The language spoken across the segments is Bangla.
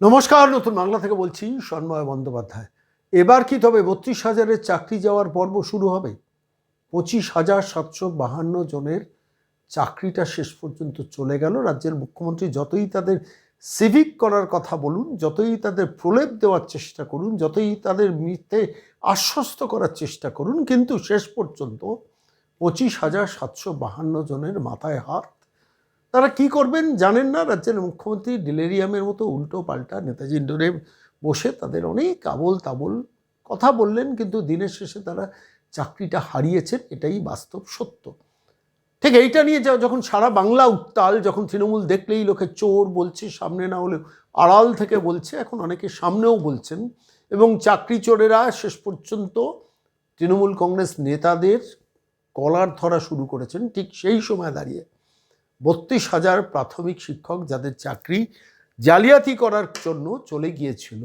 নমস্কার, নতুন বাংলা থেকে বলছি সন্ময় বন্দ্যোপাধ্যায়। এবার কি তবে বত্রিশ হাজারের চাকরি যাওয়ার পর্ব শুরু হবে? পঁচিশ হাজার সাতশো বাহান্ন জনের চাকরিটা শেষ পর্যন্ত চলে গেল। রাজ্যের মুখ্যমন্ত্রী যতই তাদের সিভিক করার কথা বলুন, যতই তাদের প্রলেপ দেওয়ার চেষ্টা করুন, যতই তাদের মিথ্যে আশ্বস্ত করার চেষ্টা করুন, কিন্তু শেষ পর্যন্ত পঁচিশ হাজার সাতশো বাহান্ন জনের মাথায় হাত তারা কি করবেন জানেন না। রাজ্যের মুখ্যমন্ত্রী ডিলেরিয়ামের মতো উল্টো পাল্টা নেতাজি ইন্ডোরে বসে তাদের অনেক আবল তাবল কথা বললেন, কিন্তু দিনের শেষে তারা চাকরিটা হারিয়েছেন, এটাই বাস্তব সত্য। ঠিক এইটা নিয়ে যখন সারা বাংলা উত্তাল, যখন তৃণমূল দেখলেই লোকে চোর বলছে, সামনে না হলে আড়াল থেকে বলছে, এখন অনেকে সামনেও বলছেন। এবং চাকরি চোরেরা শেষ পর্যন্ত তৃণমূল কংগ্রেস নেতাদের কলার ধরা শুরু করেছেন, ঠিক সেই সময় দাঁড়িয়ে। বত্রিশ হাজার প্রাথমিক শিক্ষক যাদের চাকরি জালিয়াতি করার জন্য চলে গিয়েছিল,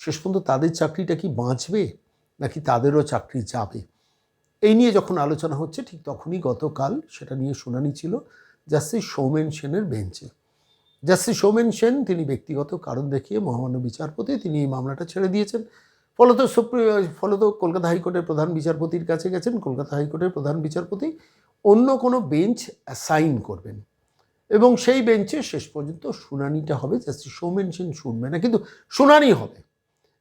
শেষ পর্যন্ত তাদের চাকরিটা কি বাঁচবে নাকি তাদেরও চাকরি যাবে? এই নিয়ে যখন আলোচনা হচ্ছে, ঠিক তখনই গতকাল সেটা নিয়ে শুনানি ছিল জাস্টিস সৌমেন সেনের বেঞ্চে। জাস্টিস সৌমেন সেন তিনি ব্যক্তিগত কারণ দেখিয়ে মহামান্য বিচারপতি, তিনি এই মামলাটা ছেড়ে দিয়েছেন। ফলত সুপ্রিম, ফলত কলকাতা হাইকোর্টের প্রধান বিচারপতির কাছে গেছেন। কলকাতা হাইকোর্টের প্রধান বিচারপতি অন্য কোনো বেঞ্চ অ্যাসাইন করবেন। এবং সেই বেঞ্চে শেষ পর্যন্ত শুনানিটা হবে জাস্টিস সৌমেন সেন শুনবে না, কিন্তু শুনানি হবে।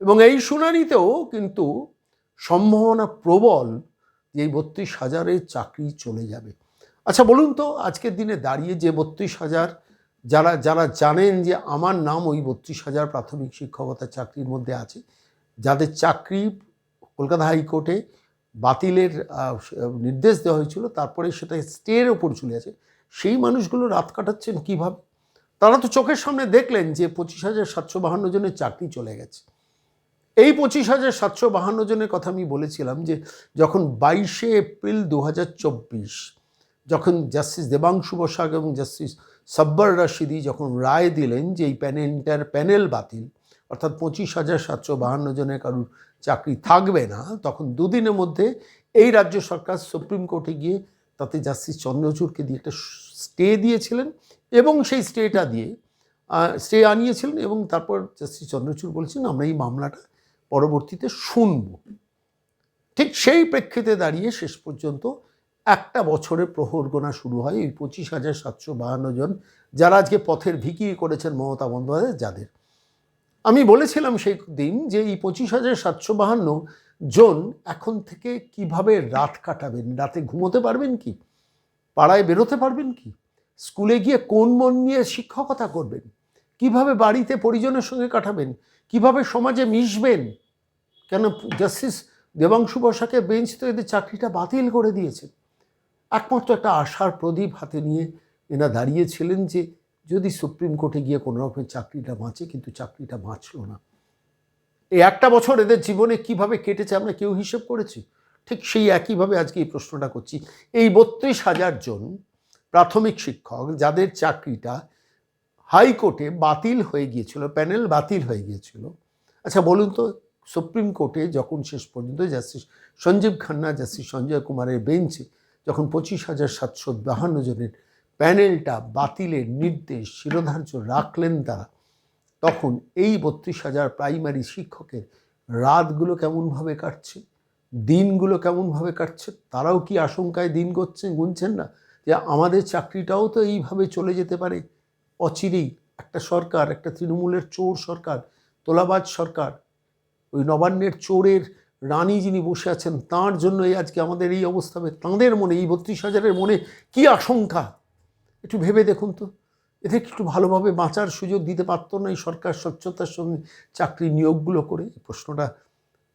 এবং এই শুনানিতেও কিন্তু সম্ভাবনা প্রবল যে এই বত্রিশ হাজারের চাকরি চলে যাবে। আচ্ছা বলুন তো, আজকের দিনে দাঁড়িয়ে যে বত্রিশ হাজার, যারা যারা জানেন যে আমার নাম ওই বত্রিশ হাজার প্রাথমিক শিক্ষকতার চাকরির মধ্যে আছে, যাদের চাকরি কলকাতা হাইকোর্টে বাতিলের নির্দেশ দেওয়া হয়েছিল, তারপরে সেটা স্টের ওপর চলে আছে সেই মানুষগুলো রাত কাটাচ্ছেন কীভাবে? তারা তো চোখের সামনে দেখলেন যে পঁচিশ হাজার সাতশো বাহান্ন জনের চাকরি চলে গেছে। এই পঁচিশ হাজার সাতশো বাহান্ন জনের কথা আমি বলেছিলাম যে যখন বাইশে এপ্রিল দু হাজার চব্বিশ, যখন জাস্টিস দেবাংশু বসাক এবং জাস্টিস সব্বর রাশিদি যখন রায় দিলেন যে এই প্যানেলটার প্যানেল বাতিল, অর্থাৎ পঁচিশ হাজার সাতশো বাহান্ন জনের কারুর চাকরি থাকবে না, তখন দুদিনের মধ্যে এই রাজ্য সরকার সুপ্রিম কোর্টে গিয়ে তাতে জাস্টিস চন্দ্রচূড়কে দিয়ে একটা স্টে দিয়েছিলেন এবং সেই স্টেটা দিয়ে স্টে আনিয়েছিলেন এবং তারপর জাস্টিস চন্দ্রচূড় বলছেন, আমরা এই মামলাটা পরবর্তীতে শুনব। ঠিক সেই প্রেক্ষিতে দাঁড়িয়ে শেষ পর্যন্ত একটা বছরের প্রহর গোনা শুরু হয় এই পঁচিশ হাজার সাতশো বাহান্ন জন, যারা আজকে পথের ভিকি করেছেন মমতা বন্দ্যোপাধ্যায়, যাদের। আমি বলেছিলাম সেই দিন যে এই পঁচিশ হাজার সাতশো বাহান্ন জন এখন থেকে কীভাবে রাত কাটাবেন? রাতে ঘুমোতে পারবেন কি? পাড়ায় বেরোতে পারবেন কি? স্কুলে গিয়ে কোন মন নিয়ে শিক্ষকতা করবেন? কীভাবে বাড়িতে পরিজনের সঙ্গে কাটাবেন? কীভাবে সমাজে মিশবেন? কেন জাস্টিস দেবাংশু বসাকে বেঞ্চ তো এদের চাকরিটা বাতিল করে দিয়েছে। একমাত্র একটা আশার প্রদীপ হাতে নিয়ে এনা দাঁড়িয়েছিলেন যে যদি সুপ্রিম কোর্টে গিয়ে কোনো রকমের চাকরিটা বাঁচে, কিন্তু চাকরিটা বাঁচলো না। এই একটা বছর এদের জীবনে কীভাবে কেটেছে আমরা কেউ হিসেব করেছি? ঠিক সেই একইভাবে আজকে এই প্রশ্নটা করছি। এই বত্রিশ হাজার জন প্রাথমিক শিক্ষক যাদের চাকরিটা হাইকোর্টে বাতিল হয়ে গিয়েছিল, প্যানেল বাতিল হয়ে গিয়েছিল। আচ্ছা বলুন তো, সুপ্রিম কোর্টে যখন শেষ পর্যন্ত জাস্টিস সঞ্জীব খান্না, জাস্টিস সঞ্জয় কুমারের বেঞ্চে যখন পঁচিশ হাজার সাতশো বাহান্ন জনের প্যানেলটা বাতিলের নির্দেশ, শিরোধার্য রাখলেন তারা। তখন এই বত্রিশ হাজার প্রাইমারি শিক্ষকের রাতগুলো কেমনভাবে কাটছে, দিনগুলো কেমনভাবে কাটছে, তারাও কি আশঙ্কায় দিন করছেন গুনছেন না? যে আমাদের চাকরিটাও তো এইভাবে চলে যেতে পারে। অচিরেই একটা সরকার, একটা তৃণমূলের চোর সরকার, তোলাবাজ সরকার, ওই নবান্নের চোরের রানী যিনি বসে আছেন, তাঁর জন্য এই আজকে আমাদের এই অবস্থা হবে। তাঁদের মনে, এই বত্রিশ হাজারের মনে কি আশঙ্কা? একটু ভেবে দেখুন তো। এদের একটু ভালোভাবে বাঁচার সুযোগ দিতে পারতো না এই সরকার স্বচ্ছতার সঙ্গে চাকরি নিয়োগগুলো করে? এই প্রশ্নটা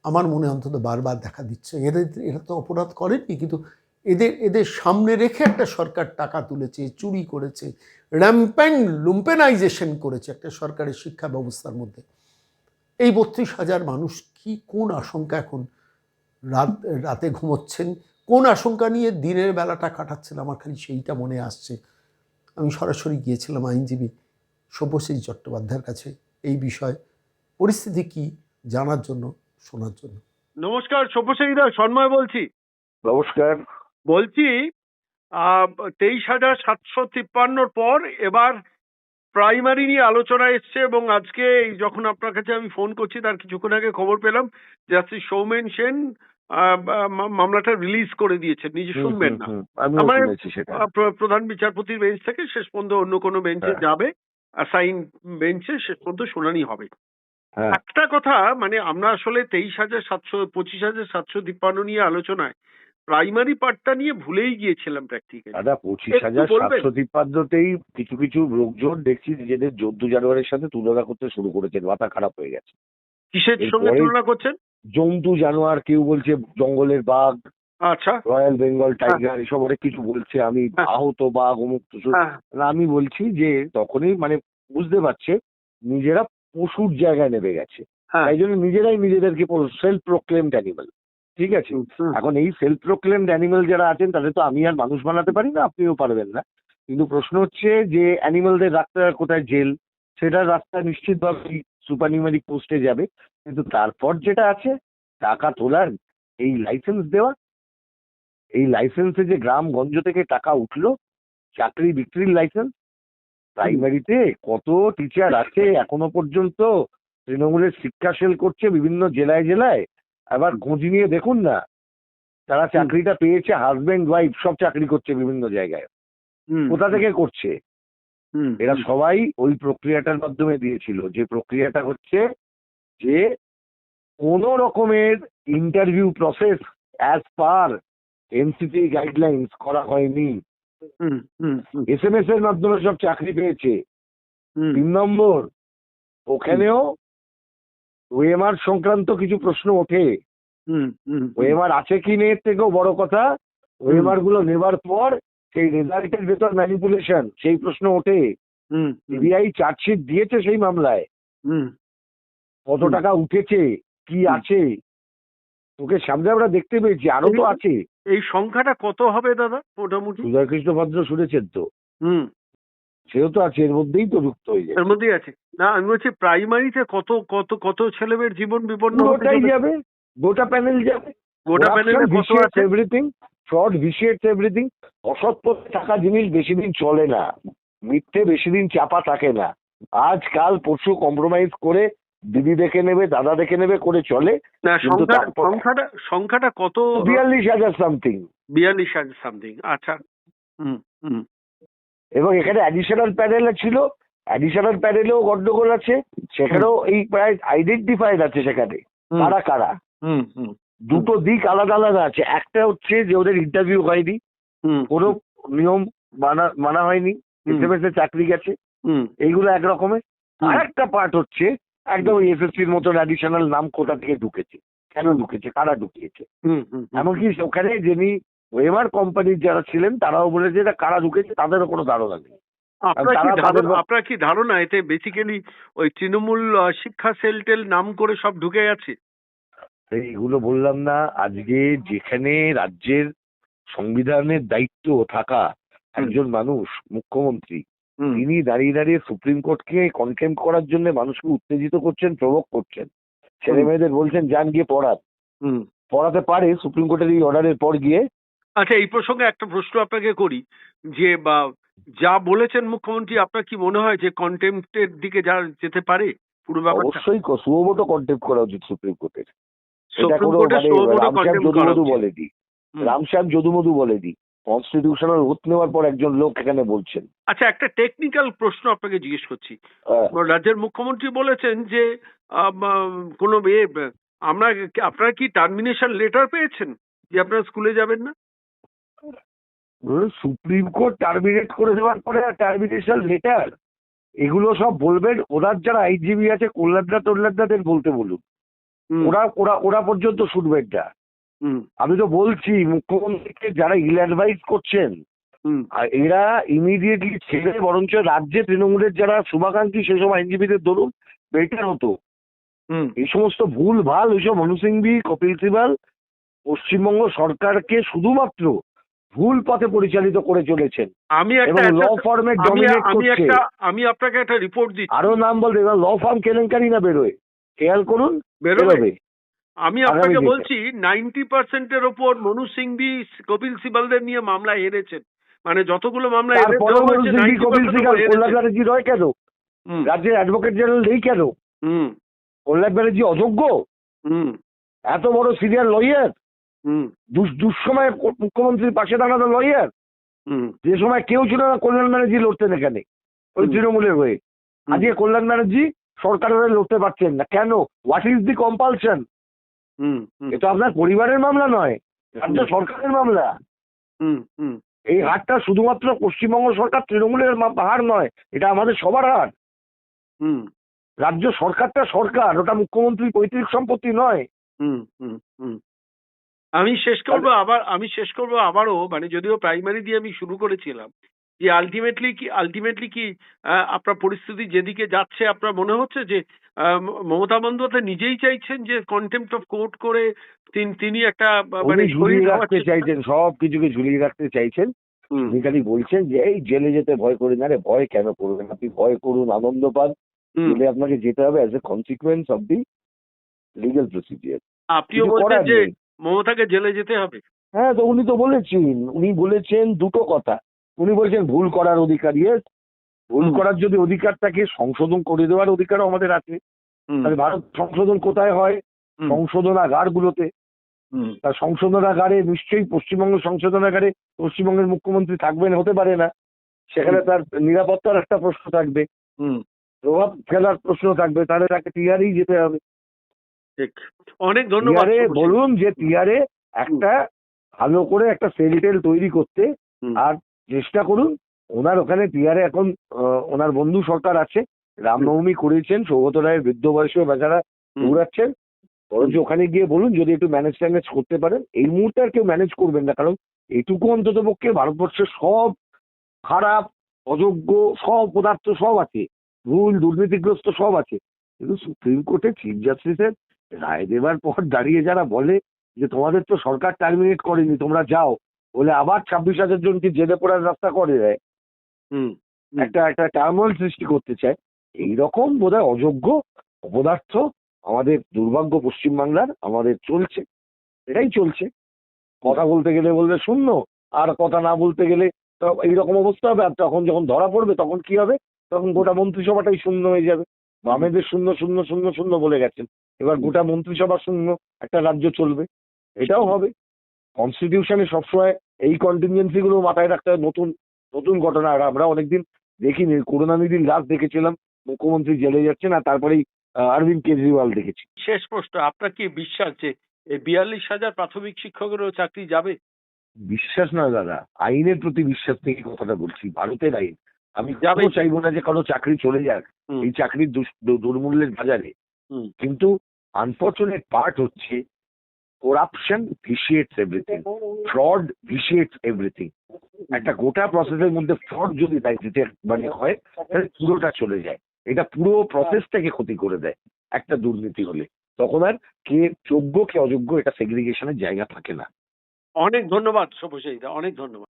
আমার মনে অন্তত বারবার দেখা দিচ্ছে। এদের, এরা তো অপরাধ করেননি, কিন্তু এদের এদের সামনে রেখে একটা সরকার টাকা তুলেছে, চুরি করেছে র্যাম্প্যান্ড লুম্পেনাইজেশন করেছে একটা সরকারের শিক্ষা ব্যবস্থার মধ্যে। এই বত্রিশ হাজার মানুষ কি, কোন আশঙ্কা এখন রাত, রাতে ঘুমোচ্ছেন? কোন আশঙ্কা নিয়ে দিনের বেলাটা কাটাচ্ছেন? আমার খালি সেইটা মনে আসছে। আমি সরাসরি গিয়েছিলাম আইনজীবী সব্যশ্রী চট্টোপাধ্যায়ের কাছে এই বিষয়। পরিস্থিতি কি জানার জন্য শোনার জন্য। নমস্কার সব্যসাচীদা সন্ময় বলছি। নমস্কার। বলছি তেইশ হাজার সাতশো তিপ্পান্নর পর এবার প্রাইমারি নিয়ে আলোচনা এসছে এবং আজকে এই যখন আপনার কাছে আমি ফোন করছি তার কিছুক্ষণ আগে খবর পেলাম জাস্টিস সৌমেন সেন মামলাটা রিলিজ করে দিয়েছেন নিজে শুনবেন না। আমার- প্রধান বিচারপতির বেঞ্চ থেকে শেষ পর্যন্ত অন্য কোনো বেঞ্চে হ্যাঁ। যাবে অ্যাসাইন বেঞ্চে শেষ পর্যন্ত শুনানি হবে। হ্যাঁ। একটা কথা মানে আমরা আসলে তেইশ হাজার সাতশো পঁচিশ হাজার সাতশো তিপ্পান্ন নিয়ে আলোচনায় প্রাইমারি পার্টটা নিয়ে ভুলেই গিয়েছিলাম প্র্যাকটিক্যালি দাদা পঁচিশ হাজার? সাতশো তিপ্পান্নতেই কিছু কিছু লোকজন দেখছি নিজেদের চোদ্দ জানুয়ারির সাথে তুলনা করতে শুরু করেছেন মাথা খারাপ হয়ে গেছে। কিসের সঙ্গে তুলনা করছেন? জন্তু জানোয়ার কেউ বলছে জঙ্গলের বাঘ আচ্ছা। রয়্যাল বেঙ্গল টাইগার এসব অনেক কিছু বলছে। আমি হ্যাঁ। আহত বাঘ অমুক। হ্যাঁ। আমি বলছি যে তখনই মানে বুঝতে পারছে নিজেরা পশুর জায়গায় নেমে গেছে। হ্যাঁ। তাই জন্য নিজেরাই নিজেদেরকে সেলফ প্রোক্লেমড অ্যানিমাল ঠিক আছে? এখন এই সেলফ প্রোক্লেমড অ্যানিমাল যারা আছেন তাদের তো আমি আর মানুষ বানাতে পারি না আপনিও পারবেন না। কিন্তু প্রশ্ন হচ্ছে যে অ্যানিমালদের হয় কোথায়? জেল। সেটার রাস্তা নিশ্চিতভাবে সুপার নিউমেরিক পোস্টে যাবে। কিন্তু তারপর যেটা আছে টাকা তোলার এই লাইসেন্স দেওয়া এই লাইসেন্সে যে গ্রাম গঞ্জ থেকে টাকা উঠল চাকরি বিক্রির লাইসেন্স প্রাইমারিতে কত টিচার আছে এখনও পর্যন্ত তৃণমূলের শিক্ষা সেল করছে বিভিন্ন জেলায় জেলায় আবার খোঁজ নিয়ে দেখুন না তারা চাকরিটা পেয়েছে হাজবেন্ড ওয়াইফ সব চাকরি করছে বিভিন্ন জায়গায়। কোথা থেকে করছে? এরা সবাই ওই প্রক্রিয়াটার মাধ্যমে দিয়েছিল। যে প্রক্রিয়াটা হচ্ছে যে কোন রকমের interview process as per NCT guidelines করা হয়নি। হুম, হুম, হুম, এস এম এস এর মাধ্যমে সব চাকরি পেয়েছে। তিন নম্বর ওখানেও ওএমআর সংক্রান্ত কিছু প্রশ্ন ওঠে। হুম, হুম, ওএমআর আছে কি নেই এর থেকেও বড় কথা। ওএমআরগুলো নেবার পর সেই রেজাল্টের ভেতর ম্যানিপুলেশন সেই প্রশ্ন ওঠে। সিবিআই চার্জশিট দিয়েছে সেই মামলায়। কত টাকা উঠেছে? কি আছে? তোকে সামনে আমরা দেখতে পেয়েছি আরও তো এই- আছে। এই সংখ্যাটা কত হবে দাদা মোটামুটি? সুজয় কৃষ্ণ ভদ্র শুনেছেন তো। হুম। সেও তো আছে এর মধ্যেই তো যুক্ত হয়ে যায়। এর মধ্যেই আছে। না আমি বলছি প্রাইমারিতে কত কত কত ছেলেমেয়ের জীবন বিপন্ন পুরোটাই যাবে গোটা প্যানেল যাবে। গোটা প্যানেলে কত আছে? এভরিথিং ফ্রড ভিসিয়েটস এভরিথিং অসৎ টাকা জিনিস বেশি দিন চলে না মিথ্যে বেশি দিন চাপা থাকে না। আজ কাল পরশু কম্প্রোমাইজ করে দিদি দেখে নেবে দাদা দেখে নেবে করে চলে না সংখ্যাটা সংখ্যাটা কত? বিয়াল্লিশ হাজার সামথিং বিয়াল্লিশ হাজার সামথিং আচ্ছা। হুম হুম। এবং এখানে অ্যাডিশনাল প্যানেল ছিল অ্যাডিশনাল প্যানেলেও গন্ডগোল আছে সেখানেও এই প্রায় আইডেন্টিফাইড আছে সেখানে। কারা কারা? হুম হুম। দুটো দিক আলাদা আলাদা আছে। একটা হচ্ছে যে ওদের ইন্টারভিউ হয়নি। কোনো নিয়ম মানা মানা হয়নি। চাকরি গেছে। হুম। এইগুলো একরকমের হুম। আর একটা পার্ট হচ্ছে একদম এসএসসির মতন অ্যাডিশনাল নাম কোথা থেকে ঢুকেছে? কেন ঢুকেছে? কারা ঢুকিয়েছে? হুম হুম এমনকি ওখানে যিনি ওয়েমার কোম্পানির যারা ছিলেন তারাও বলেছে এটা কারা ঢুকেছে তাদেরও কোনো ধারণা নেই। আপনার কি তারা ধারণা আপনার কি ধারণা এতে বেসিক্যালি ওই তৃণমূল শিক্ষা সেল টেল নাম করে সব ঢুকে গেছে? তো এইগুলো বললাম না। আজকে যেখানে রাজ্যের সংবিধানের দায়িত্ব থাকা একজন মানুষ মুখ্যমন্ত্রী তিনি দাঁড়িয়ে দাঁড়িয়ে সুপ্রিম কোর্টকে কনটেম্প করার জন্য মানুষকে উত্তেজিত করছেন প্রভোগ করছেন। ছেলে মেয়েদের বলছেন যান গিয়ে পড়ান। হুম। পড়াতে পারে সুপ্রিম কোর্টের এই অর্ডারের পর গিয়ে। আচ্ছা এই প্রসঙ্গে একটা প্রশ্ন আপনাকে করি যে বা যা বলেছেন মুখ্যমন্ত্রী আপনার কি মনে হয় যে কন্টেম্পটের দিকে যা যেতে পারে? পুরো ব্যাপারটা অবশ্যই সুমোটো কন্টেম্প করা উচিত সুপ্রিম কোর্টের। সুপ্রিম কোনো মানে রামশ্যাম। বলেনি। রামশ্যাম যদুমধু বলেনি। কনস্টিটিউশনাল ওথ নেওয়ার পর একজন লোক এখানে বলছেন। আচ্ছা একটা টেকনিক্যাল প্রশ্ন আপনাকে জিজ্ঞেস করছি। আহ, রাজ্যের মুখ্যমন্ত্রী বলেছেন যে কোনো আমরা আপনারা কি টার্মিনেশন লেটার পেয়েছেন যে আপনারা স্কুলে যাবেন না? সুপ্রিম কোর্ট টার্মিনেট করে দেওয়ার পরে টার্মিনেশন লেটার এগুলো সব বলবেন। ওনার যারা আইনজীবী আছে কল্যাণদা টল্যাণদাদের বলতে বলুন। ওরা ওরা ওরা পর্যন্ত শুনবেন না হুম, আমি তো বলছি মুখ্যমন্ত্রীকে যারা ইল অ্যাডভাইস করছেন আর এরা ইমিডিয়েটলি ছেড়ে বরঞ্চ রাজ্যে তৃণমূলের যারা শুভাকাঙ্ক্ষী সেসব আইনজীবীদের ধরুন বেটার হতো। এই সমস্ত ভুল ভালো ওইসব সিংভি কপিল সিবাল পশ্চিমবঙ্গ সরকারকে শুধুমাত্র ভুল পথে পরিচালিত করে চলেছেন। আমি একটা ল ফর্মে ডমিনেট করছে। আমি আপনাকে একটা রিপোর্ট দিচ্ছি। আরও নাম বলতে ল ফর্ম কেলেঙ্কারি না বেরোয়। খেয়াল করুন বেরোবে। আমি আপনাকে বলছি নাইনটি পার্সেন্টের ওপর মনু সিংভি কপিল সিবালদের নিয়ে মামলা হেরেছেন। মানে যতগুলো মামলা কপিল 90% সিগাল এনেছে। কল্যাণ ব্যানার্জি নয় কেন? রাজ্যের অ্যাডভোকেট জেনারেল নেই কেন? কল্যাণ ব্যানার্জি অযোগ্য? এত বড় সিনিয়র লয়ার হুম, দুঃসময়ে মুখ্যমন্ত্রীর পাশে দাঁড়ানো লয়ার হুম, যে সময় কেউ ছিল না কল্যাণ ব্যানার্জি লড়তেন এখানে ওই তৃণমূলের হয়ে। আজকে কল্যাণ ব্যানার্জি সরকারের লড়তে পারছেন না। কেন? হোয়াট ইজ দি কম্পালশন এটা আপনার পরিবারের মামলা নয় রাজ্য সরকারের মামলা। হুম, হুম, এই হারটা শুধুমাত্র পশ্চিমবঙ্গ সরকার তৃণমূলের হার নয় এটা আমাদের সবার হার। হুম, রাজ্য সরকারটা সরকার ওটা মুখ্যমন্ত্রী পৈতৃক সম্পত্তি নয়। হুম, হুম, হুম। আমি শেষ করব আবার আমি শেষ করব আবারও মানে যদিও প্রাইমারি দিয়ে আমি শুরু করেছিলাম যে আলটিমেটলি কি আলটিমেটলি কি আহ, আপনার পরিস্থিতি যেদিকে যাচ্ছে আপনার মনে হচ্ছে যে আহ, মমতা বন্দ্যোপাধ্যায় নিজেই চাইছেন যে কন্টেম্পট অফ কোর্ট করে তিন- একটা মানে ঝুলিয়ে রাখতে চাইছেন সব কিছুকে ঝুলিয়ে রাখতে চাইছেন। খালি বলছেন যে এই জেলে যেতে ভয় করি না রে ভয় কেন করবেন? আপনি ভয় করুন আনন্দ পান। জেলে আপনাকে যেতে হবে as a consequence of the legal procedure আপনিও বলছেন যে মমতাকে জেলে যেতে হবে। হ্যাঁ তো উনি তো বলেছেন উনি বলেছেন দুটো কথা। উনি বলছেন ভুল করার অধিকার ইয়েস ভুল করার যদি অধিকার থাকে সংশোধন করে দেওয়ার অধিকারও আমাদের আছে। তাহলে ভারত সংশোধন কোথায় হয়? সংশোধনাগারগুলোতে। তার সংশোধনাগারে নিশ্চয়ই পশ্চিমবঙ্গ সংশোধনাগারে পশ্চিমবঙ্গের মুখ্যমন্ত্রী থাকবেন হতে পারে না। সেখানে তার নিরাপত্তার একটা প্রশ্ন থাকবে। প্রভাব ফেলার প্রশ্ন থাকবে। তাহলে তাকে টিআরই যেতে হবে। অনেক ধন্যবাদ বলুন যে টিআরএ একটা ভালো করে একটা সেরিটেল তৈরি করতে আর চেষ্টা করুন। ওনার ওখানে টিআরএ এখন ওনার বন্ধু সরকার আছে। রামনবমী করেছেন সৌগত রায়ের বৃদ্ধ বয়সে বেচারা দৌড়াচ্ছেন। বরঞ্চ ওখানে গিয়ে বলুন যদি একটু ম্যানেজ ট্যানেজ করতে পারেন। এই মুহূর্তে আর কেউ ম্যানেজ করবেন না কারণ এটুকু অন্তত পক্ষে ভারতবর্ষের সব খারাপ অযোগ্য সব পদার্থ সব আছে। ভুল দুর্নীতিগ্রস্ত সব আছে। কিন্তু সুপ্রিম কোর্টে চিফ জাস্টিসের রায় দেবার পর দাঁড়িয়ে যারা বলে যে তোমাদের তো সরকার টার্মিনেট করেনি তোমরা যাও। বলে আবার ছাব্বিশ হাজার জনকে জেলে পড়ার রাস্তা করে দেয়। একটা একটা টার্মোল সৃষ্টি করতে চায়। এইরকম বোধহয় অযোগ্য অপদার্থ আমাদের দুর্ভাগ্য পশ্চিমবাংলার আমাদের চলছে। এটাই চলছে। কথা বলতে গেলে বলবে শূন্য আর কথা না বলতে গেলে তো এইরকম অবস্থা হবে। আর তখন যখন ধরা পড়বে তখন কি হবে? তখন গোটা মন্ত্রিসভাটাই শূন্য হয়ে যাবে। বামেদের শূন্য শূন্য শূন্য শূন্য বলে গেছেন। এবার গোটা মন্ত্রিসভা শূন্য একটা রাজ্য চলবে। এটাও হবে। কনস্টিটিউশনে সবসময় এই কন্টিনজেন্সি গুলো মাথায় রাখতে হয়। নতুন নতুন ঘটনা। আর আমরা অনেকদিন দেখিনি। করুণানিধির লাশ দেখেছিলাম। মুখ্যমন্ত্রী জেলে যাচ্ছেন আর তারপরেই অরবিন্দ কেজরিওয়াল দেখেছি। শেষ প্রশ্ন আপনার কি বিশ্বাস যে এই বিয়াল্লিশ হাজার প্রাথমিক শিক্ষকেরও চাকরি যাবে? বিশ্বাস নয় দাদা। আইনের প্রতি বিশ্বাস থেকে কথাটা বলছি। ভারতের আইন। আমি যাবে। যাবে চাইব না যে কারও চাকরি চলে যাক? এই চাকরির দুর্মূল্যের বাজারে। কিন্তু আনফর্চুনেট পার্ট হচ্ছে corruption vitiates everything fraud vitiates everything একটা গোটা প্রসেসের মধ্যে ফ্রড যদি তাই দিতে মানে হয়, তাহলে পুরোটা চলে যায়। এটা পুরো প্রসেসটাকে ক্ষতি করে দেয় একটা দুর্নীতি হলে। তখন আর কে যোগ্য, কে অযোগ্য, এটা সেগ্রিগেশনের জায়গা থাকে না। অনেক ধন্যবাদ শুভশ্রীদা অনেক ধন্যবাদ।